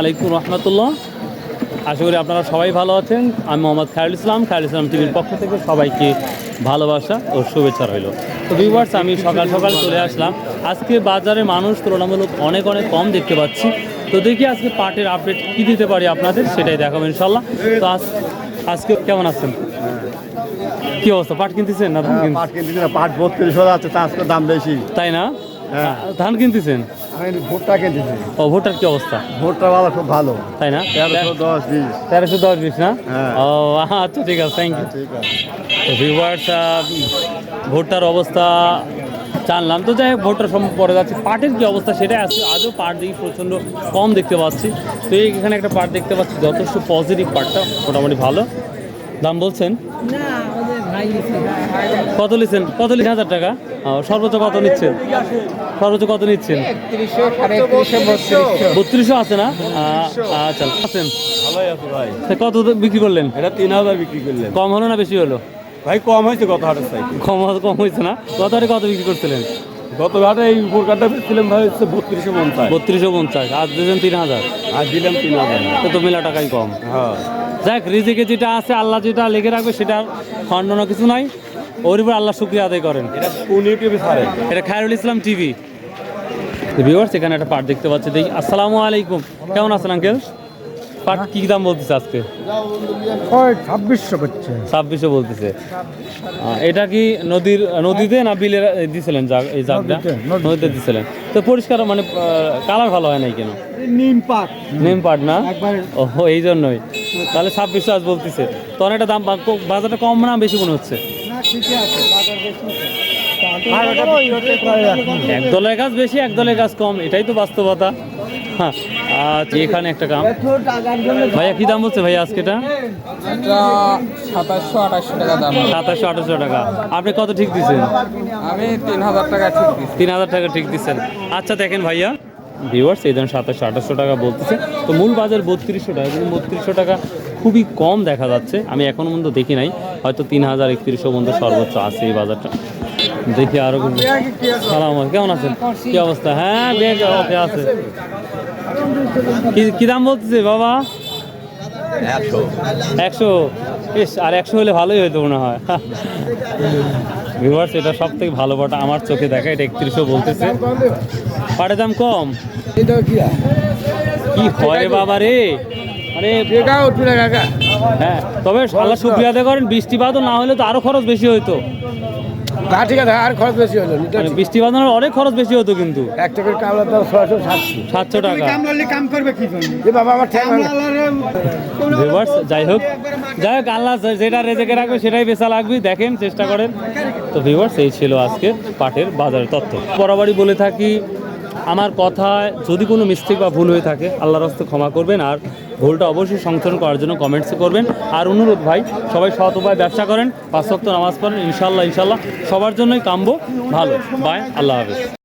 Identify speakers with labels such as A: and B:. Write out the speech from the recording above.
A: আলাইকুম রহমতুল্লাহ। আশা করি আপনারা সবাই ভালো আছেন। আমি মোহাম্মদ খায়রুল ইসলাম খায়রুল ইসলাম টিভির পক্ষ থেকে সবাইকে ভালোবাসা ও শুভেচ্ছা রইল। তো ভিউয়ার্স আমি সকাল সকাল চলে আসলাম। আজকে বাজারে মানুষ তুলনামূলক অনেক অনেক কম দেখতে পাচ্ছি। তো দেখি আজকে পাটের আপডেট কী দিতে পারি আপনাদের সেটাই দেখাবো ইনশাল্লাহ। তো আজ আজকে কেমন আছেন? কি অবস্থা? পাট কিনতেছেন না কিনতেছেন?
B: পাট কিনতেছি না পাট বত্রিশ হাজার আছে তা আজকে দাম বেশি।
A: তাই না?
B: হ্যাঁ।
A: ধান কিনতেছেন?
B: ভুট্টা কিনতেছি।
A: ও ভোটার কি অবস্থা?
B: ভুট্টা ভালো খুব ভালো।
A: তাই না?
B: তেরোশো দশ বিশ।
A: তেরোশো দশ বিশ না?
B: হ্যাঁ।
A: ও আচ্ছা ঠিক আছে থ্যাংক ইউ
B: ঠিক আছে।
A: ভিউয়ার্স ভোটটার অবস্থা জানলাম। তো যাই হোক ভোটটার সম্পর্কে পরে যাচ্ছে। পাটের কি অবস্থা সেটাই আছে। আজও পাট দেখি প্রচণ্ড কম দেখতে পাচ্ছি। তো এখানে একটা পাট দেখতে পাচ্ছি যথেষ্ট পজিটিভ পাটটা মোটামুটি ভালো। দাম বলছেন? কত লিখছেন কত লিখ হাজার টাকা। সর্বোচ্চ কত নিচ্ছেন? সর্বোচ্চ কত নিচ্ছেন? বত্রিশশো। আছে না? আচ্ছা আছেন। কত বিক্রি করলেন?
B: এটা তিন হাজার বিক্রি করলেন।
A: কম হলো না বেশি হলো?
B: ভাই কম হয়েছে গত হাটের সাইকেল
A: কম কম হয়েছে না? কত হারে কত বিক্রি করছিলেন?
B: গত হাটে এই উপর কাঠটা বেচছিলাম ভাই হচ্ছে বত্রিশশো পঞ্চাশ।
A: বত্রিশশো পঞ্চাশ আজ দিয়েছেন তিন হাজার।
B: আজ দিলাম তিন হাজার।
A: তো তো মেলা টাকাই কম।
B: হ্যাঁ।
A: যাক রিজিকে যেটা আছে আল্লাহ যেটা লিখে রাখবে সেটা খণ্ডনা কিছু নাই। ওর উপর আল্লাহ শুক্রিয়া আদায় করেন।
B: এটা কোন ইউটিউবে ছাড়ে
A: এটা খায়রুল ইসলাম টিভি। ভিউয়ার্স এখানে একটা পাট দেখতে পাচ্ছি। দেখি আসসালামু আলাইকুম। কেমন আছেন আঙ্কেল পাট কি দাম বলতেছে আজকে?
B: ছাব্বিশশো করছে
A: ছাব্বিশশো বলতেছে। এটা কি নদীর নদীতে না বিলে দিছিলেন এই জাগটা?
B: নদীতে,
A: দিছিলেন। তো পরিষ্কার মানে কালার ভালো হয় নাই কেন?
B: নিম পাট।
A: নেম পাট না? ও এই জন্যই। তাহলে ছাব্বিশশো আজ বলতেছে। তো অনেকটা দাম বাজারটা কম না বেশি মনে হচ্ছে?
B: না ঠিকই আছে বাজার
A: এক দলের গাছ বেশি একদলের গাছ কম এটাই তো বাস্তবতা। হ্যাঁ আচ্ছা এখানে একটা কাম ভাইয়া কি দাম বলছে ভাইয়া আজকেটা
C: এটা সাতাশশো আঠাশশো টাকা দাম।
A: সাতাশশো আঠাশশো টাকা। আপনি কত ঠিক দিচ্ছেন?
C: আমি তিন হাজার টাকা ঠিক দিচ্ছি।
A: তিন হাজার টাকা ঠিক দিচ্ছেন। আচ্ছা দেখেন ভাইয়া। ভিউয়ার্স এই ধরুন সাতাশশো আঠাশশো টাকা বলতেছে। তো মূল বাজার বত্রিশশো টাকা কিন্তু বত্রিশশো টাকা খুবই কম দেখা যাচ্ছে। আমি এখনও পর্যন্ত দেখি নাই। হয়তো তিন হাজার একত্রিশশো পর্যন্ত সর্বোচ্চ আছে এই বাজারটা। দেখি আরও কিন্তু সালাম কেমন আছেন? কি অবস্থা? হ্যাঁ ওকে আছে। কি- দাম বলতেছে বাবা? একশো। বেশ আর একশো হলে ভালোই হতো মনে হয়। ভিউয়ার্স এটা সব থেকে ভালো পাটা আমার চোখে দেখা এটা একত্রিশশো বলতেছে। পাটের দাম কম। কি হয় বাবা রে? হ্যাঁ তবে আল্লাহ শুক্রিয়া আদায় করেন বৃষ্টিপাতও না হলে তো আরও খরচ বেশি হইতো।
C: তা ঠিক আছে আর খরচ বেশি হলো
A: বৃষ্টি বাঁধানোর না অনেক খরচ বেশি হতো কিন্তু।
C: এক টাকার কামলা দাম ছয়শো সাতশো
A: সাতশো টাকা।
B: কাম করবে কি জন্য?
C: বাবা আমার
A: ভিউয়ার্স যাই হোক। যাই হোক আল্লাহ যেটা রেজেকে রাখবে সেটাই বেচা লাগবে দেখেন চেষ্টা করেন। তো ভিউয়ার্স এই ছিল আজকে পাটের বাজারের তথ্য। বরাবরই বলে থাকি আমার কথায় যদি কোনো মিস্টেক বা ভুল হয়ে থাকে, আল্লাহর হস্তে ক্ষমা করবেন আর ভুলটা অবশ্যই সংশোধন করার জন্য কমেন্টসে করবেন। আর অনুরোধ ভাই, সবাই সৎ উপায় ব্যবসা করেন, পাঁচ সপ্তাহ নামাজ পড়েন ইনশাল্লাহ ইনশাল্লাহ সবার জন্যই কামবো ভালো। বাই আল্লাহ হাফেজ।